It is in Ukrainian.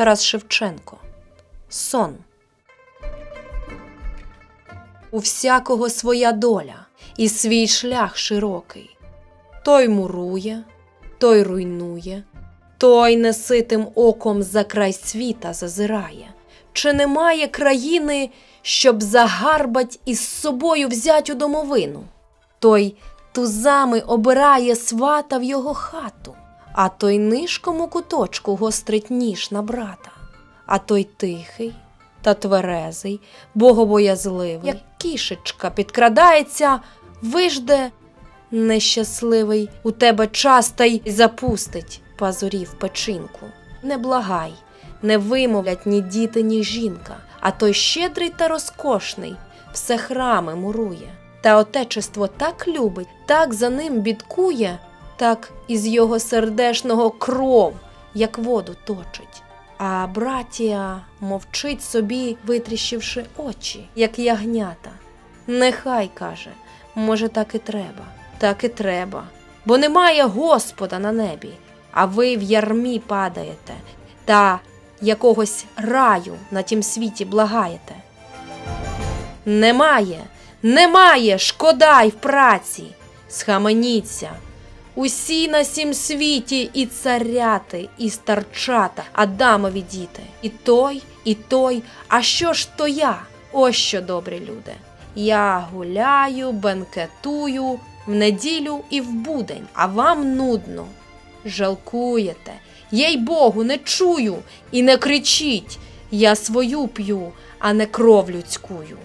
Тарас Шевченко. Сон. У всякого своя доля і свій шлях широкий. Той мурує, той руйнує, той неситим оком за край світа зазирає. Чи немає країни, щоб загарбать із собою взять у домовину? Той тузами обирає свата в його хату, а той нишком у куточку гострить ніж на брата, а той тихий та тверезий, богобоязливий, як кішечка підкрадається, вижде нещасливий у тебе час та й запустить пазурі в печінку. Не благай, не вимовлять ні діти, ні жінка, а той щедрий та розкошний все храми мурує. Та отечество так любить, так за ним бідкує, так із його сердешного кров, як воду точить. А братія мовчить собі, витріщивши очі, як ягнята. Нехай каже, може, так і треба, так і треба, бо немає Господа на небі, а ви в ярмі падаєте та якогось раю на тім світі благаєте. Немає, немає, шкода й в праці. Схаменіться. Усі на сім світі і царяти, і старчата, Адамові діти. І той, і той. А що ж то я? Ось що, добрі люди. Я гуляю, бенкетую в неділю і в будень, а вам нудно. Жалкуєте, їй Богу, не чую і не кричіть. Я свою п'ю, а не кров людськую.